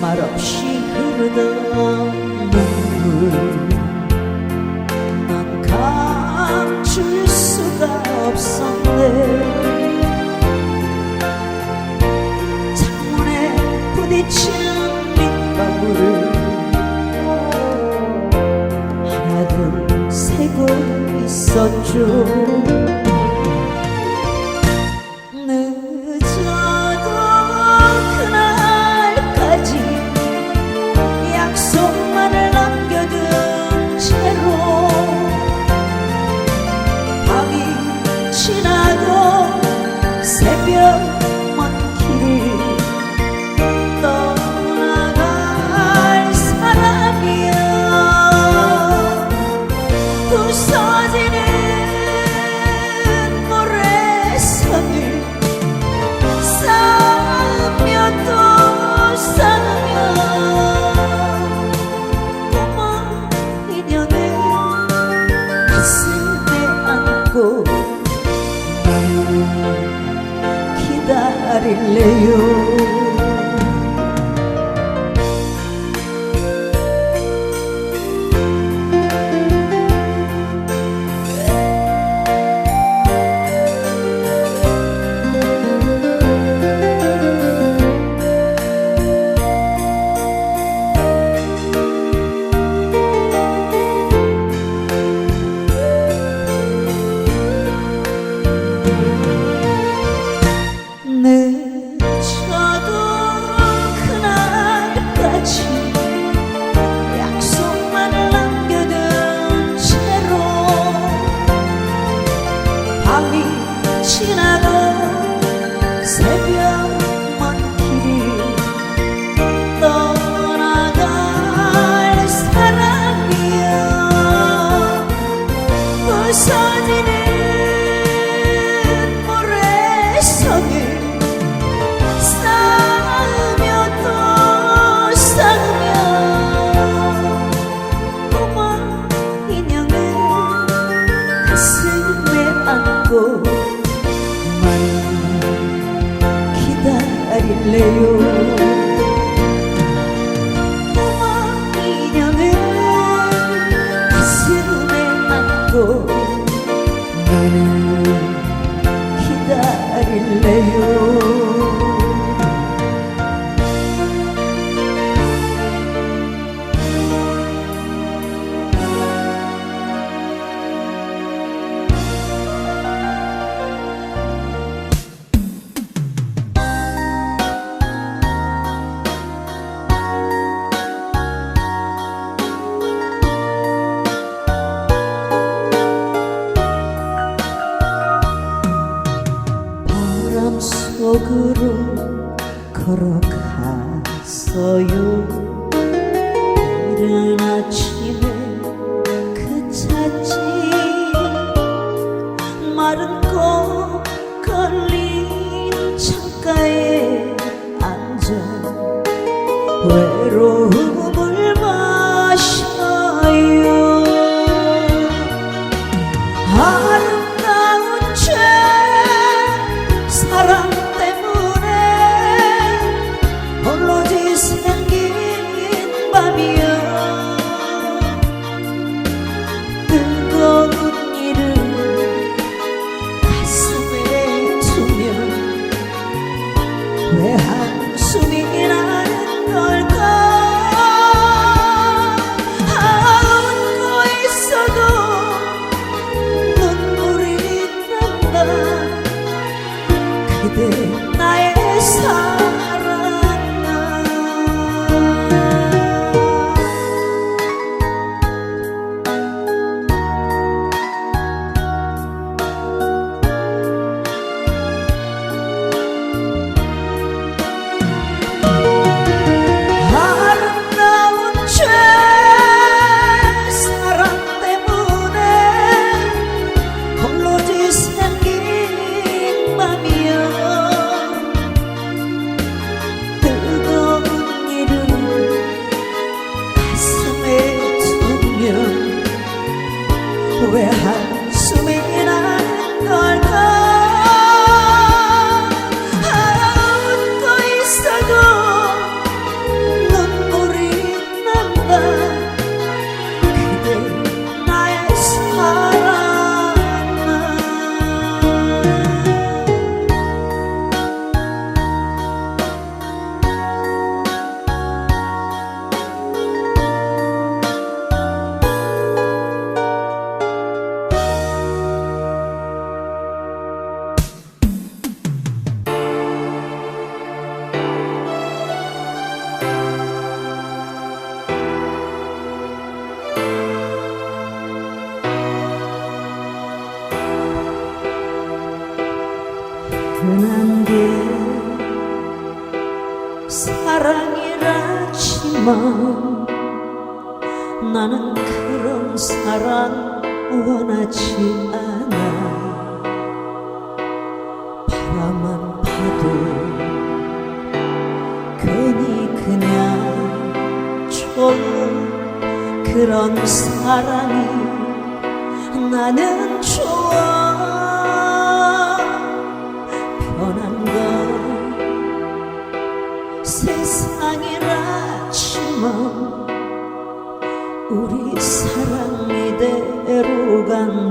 말없이 흐르던 눈물. 난 감출 수가 없었네. 창문에 부딪힌 빗방울 하나둘 새고 있었죠. 흔한 게 사랑이라지만 나는 그런 사랑 원하지 않아. 바라만 봐도 괜히 그냥 좋은 그런 사랑이 나는 이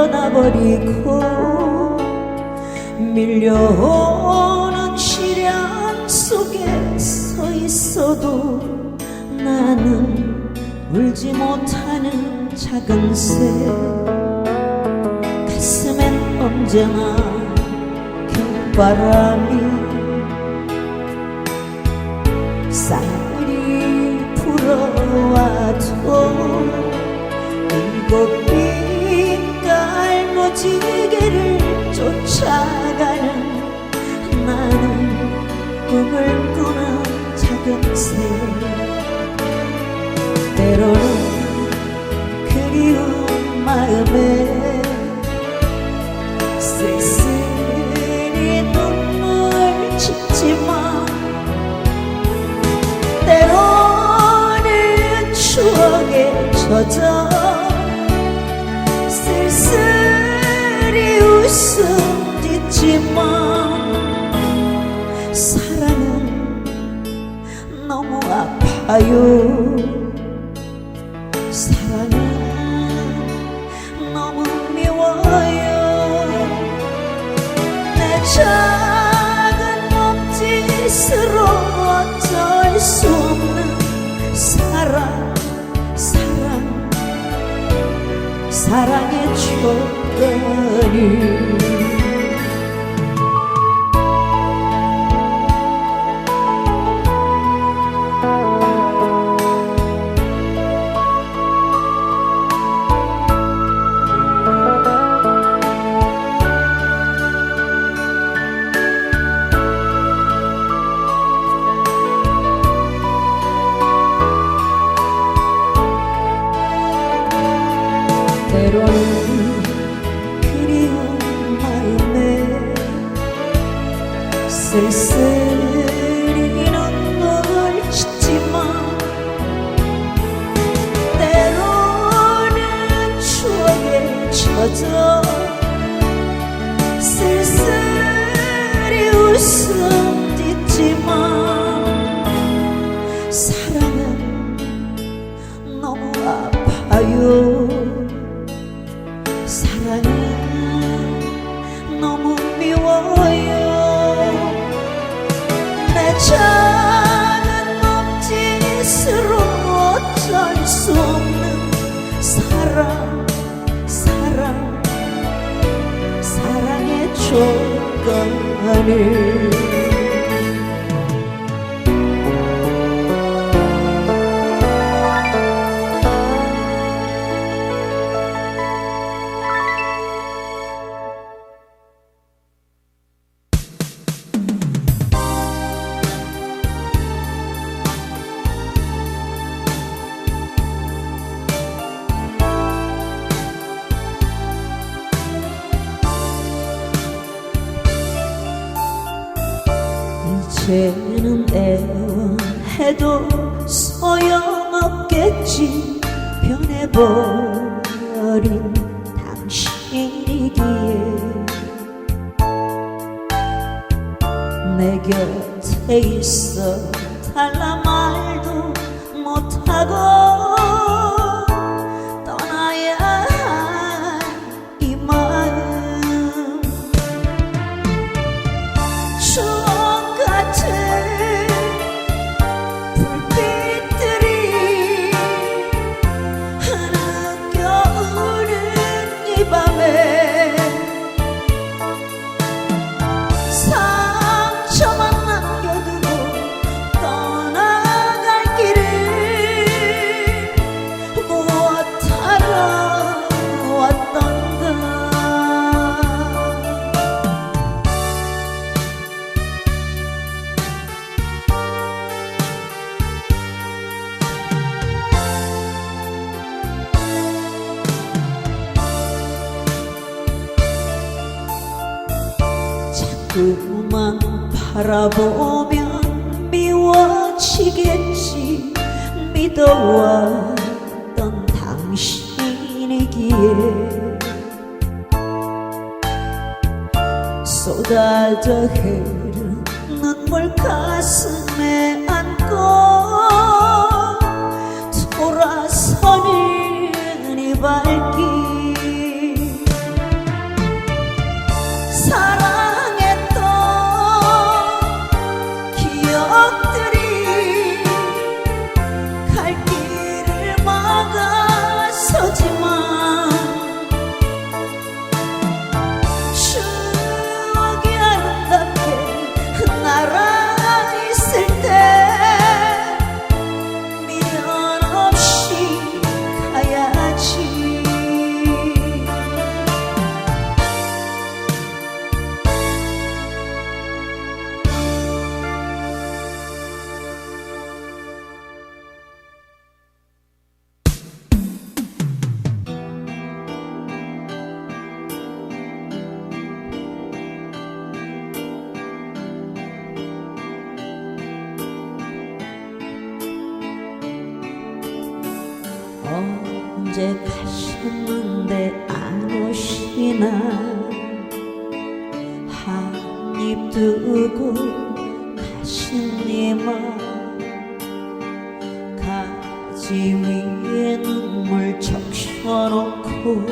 떠나버리고 밀려오는 시련 속에 서 있어도 나는 울지 못하는 작은 새. 가슴엔 언제나 겨바람이 쌀이 불어와도 일곱 무지개를 쫓아가는 나는 꿈을 꾸는 작은 새. 때로는 그리운 마음에 쓸쓸히 눈물 짓지만 때론 젖어 쓸쓸히 웃 음 짓지만 사랑은 너무 아파요. 사랑은 너무 미워요. 내 작은 몸짓으로 어쩔 수 없는 사랑 사랑. 사랑의 촉감이 Sa 이제는 애원해도 소용없겠지. 변해버린 당신이기에 내 곁에 있어 달라 자꾸만 바라보면 미워지겠지. 믿어왔던 당신이기에 쏟아져 흐른 눈물 가슴에 언제 가셨는데 안 오시나? 한입 두고 가신 이만 가지 위에 눈물 적셔놓고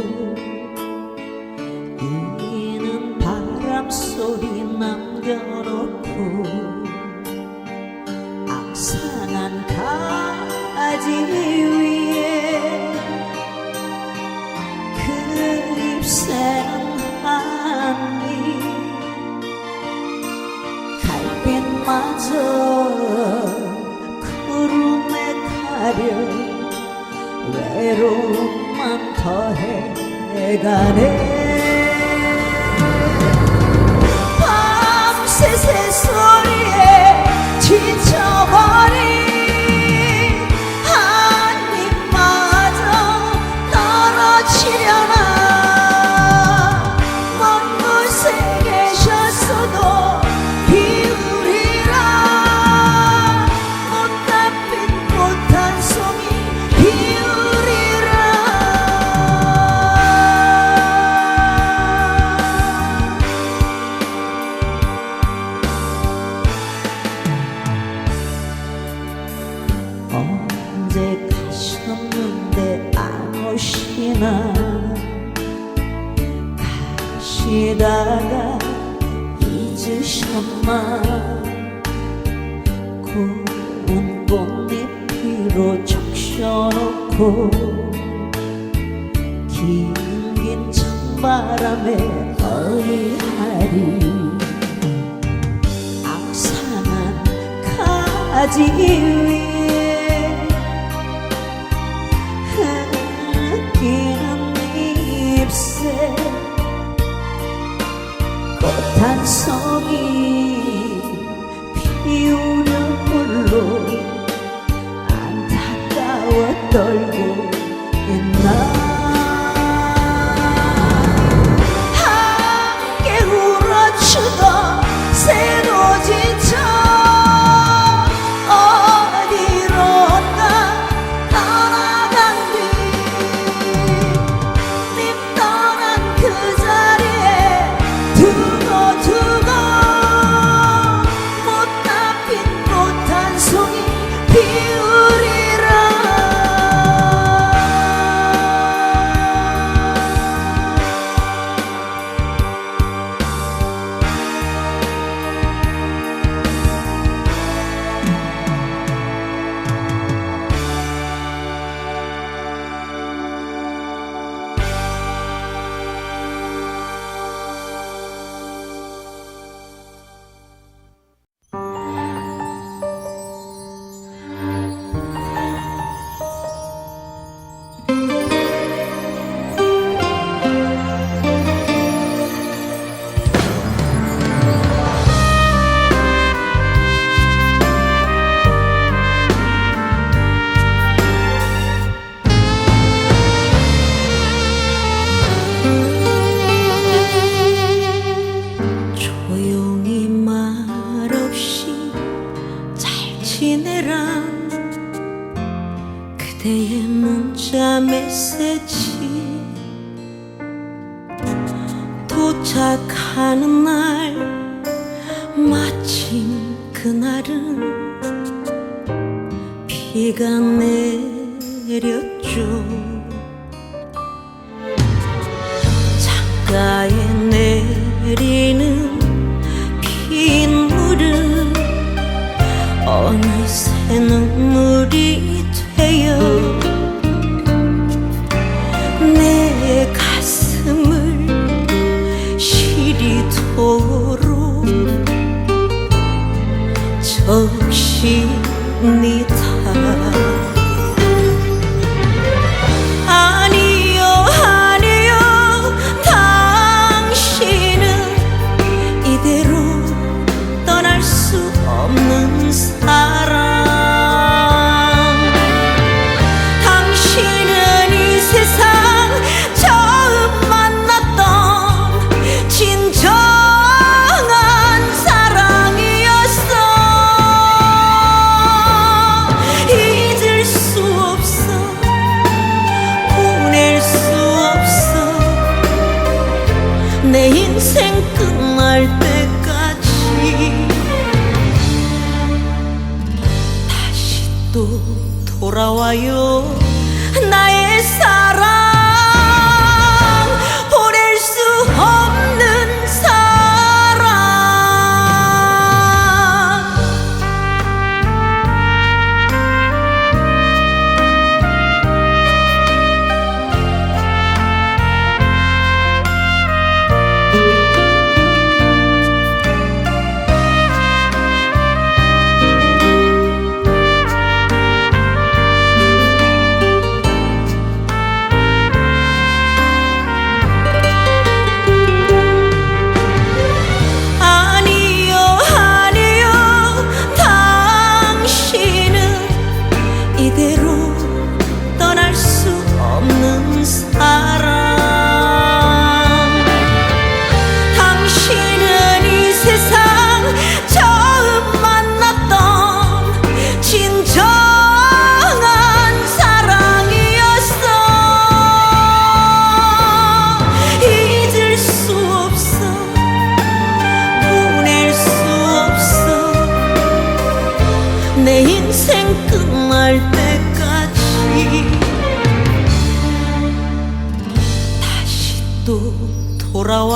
외로만 더해가네. 밤새 새서 있지만 가시다가 잊으셨나? 고운 꽃잎으로 적셔놓고 긴긴 찬바람에 어리하리. 악산한 가지 위 단성이 피우는 홀로 안타까워 떨고 있나?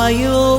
while you